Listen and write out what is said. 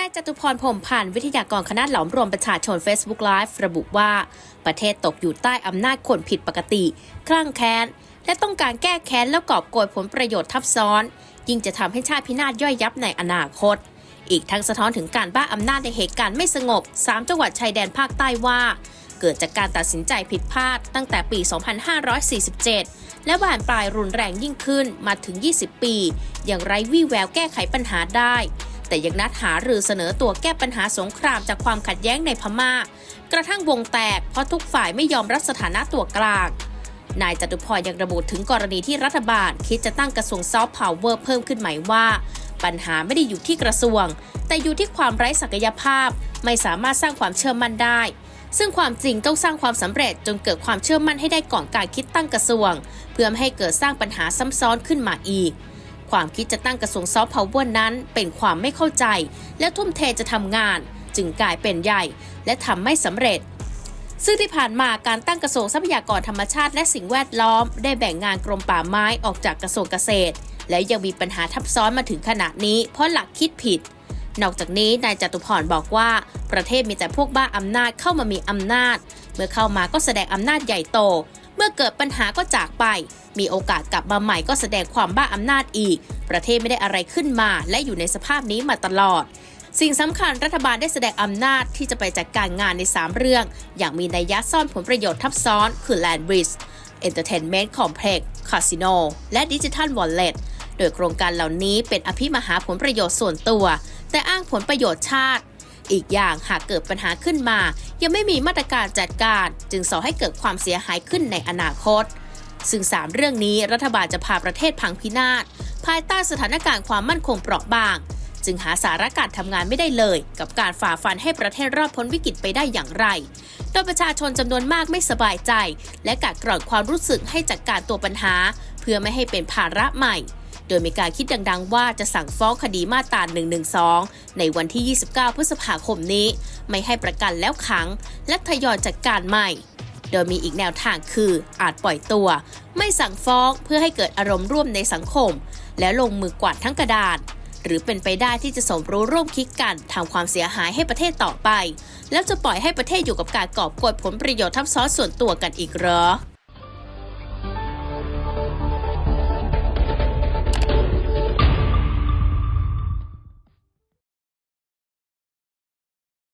นายจตุพรพรมพันธ์วิทยากรคณะหลอมรวมประชาชน Facebook Live ระบุว่า ประเทศตกอยู่ใต้อำนาจคนผิดปกติ คลั่งแค้น และต้องการแก้แค้นแล้วกอบโกยผลประโยชน์ทับซ้อน ยิ่งจะทำให้ชาติพินาศย่อยยับในอนาคต อีกทั้งสะท้อนถึงการบ้าอำนาจในเหตุการณ์ไม่สงบ 3 จังหวัดชายแดนภาคใต้ว่า เกิดจากการตัดสินใจผิดพลาด ตั้งแต่ปี 2547และบานปลายรุนแรงยิ่งขึ้นมาถึง 20 ปี อย่างไร้วี่แววแก้ไขปัญหาได้ แต่ยังนัดหารือเสนอตัวแก้ปัญหาสงครามจากความขัดแย้งในพม่า กระทั่งวงแตกเพราะทุกฝ่ายไม่ยอมรับสถานะตัวกลาง นายจตุพรยังระบุถึงกรณีที่รัฐบาล คิดจะตั้งกระทรวงซอฟต์พาวเวอร์เพิ่มขึ้นใหม่ว่า ปัญหาไม่ได้อยู่ที่กระทรวง แต่อยู่ที่ความไร้ศักยภาพ ไม่สามารถสร้างความเชื่อมั่นได้ ซึ่งความจริงต้องสร้างความสำเร็จจนเกิดความเชื่อมั่นให้ได้ก่อนการคิดตั้งกระทรวง เพื่อไม่ให้เกิดสร้างปัญหาซ้ำซ้อนขึ้นมาอีก ความคิดจะตั้งกระทรวงซอฟต์พาวเวอร์นั้นเป็นความไม่เข้าใจ และทุ่มเทจะทำงาน จึงกลายเป็นใหญ่ และทำไม่สำเร็จ ซึ่งที่ผ่านมาการตั้งกระทรวงทรัพยากรธรรมชาติและสิ่งแวดล้อม ได้แบ่งงานกรมป่าไม้ออกจากกระทรวงเกษตร แล้วยังมีปัญหาทับซ้อนมาถึงขณะนี้ เพราะหลักคิดผิด นอกจากนี้นายจตุพรบอกว่า ประเทศมีแต่พวกบ้าอำนาจเข้ามามีอำนาจ เมื่อเข้ามาก็แสดงอำนาจใหญ่โต เมื่อเกิดปัญหาก็จากไป มีโอกาสกลับมาใหม่ก็แสดงความบ้าอำนาจอีก ประเทศไม่ได้อะไรขึ้นมา และอยู่ในสภาพนี้มาตลอดสิ่งสำคัญรัฐบาลได้แสดงอำนาจที่จะไปจัดการงานใน 3 เรื่อง อย่างมีนัยยะซ่อนผลประโยชน์ทับซ้อน คือ Land Bridge Entertainment Complex Casino และ Digital Wallet โดยโครงการเหล่านี้เป็นอภิมหาผลประโยชน์ส่วนตัว แต่อ้างผลประโยชน์ชาติ อีกอย่างหากเกิดปัญหาขึ้นมา ยังไม่มีมาตรการจัดการ จึงส่อให้เกิดความเสียหายขึ้นในอนาคต ซึ่ง 3 เรื่องนี้รัฐบาลจะพาประเทศพังพินาศภายใต้สถานการณ์ความมั่นคงเปราะบาง จึงหาสาระการทำงานไม่ได้เลย กับการฝ่าฟันให้ประเทศรอดพ้นวิกฤตไปได้อย่างไรโดยประชาชนจำนวนมากไม่สบายใจ และกัดกร่อนความรู้สึกให้จัดการตัวปัญหา เพื่อไม่ให้เป็นภาระใหม่ โดยมีการคิดดังๆ ว่าจะสั่งฟ้องคดีมาตรา112 ในวันที่ 29 พฤษภาคมนี้ ไม่ให้ประกันแล้วขัง และทยอยจัดการใหม่ โดยมีอีกแนวทางคืออาจปล่อยตัว ไม่สั่งฟ้องเพื่อให้เกิดอารมณ์ร่วมในสังคม แล้วลงมือกวาดทั้งกระดานหรือเป็นไปได้ที่จะสมรู้ร่วมคิดกันทำความเสียหายให้ประเทศต่อไป แล้วจะปล่อยให้ประเทศอยู่กับการกอบกยผลประโยชน์ทับซ้อนส่วนตัวกันอีกเหรอ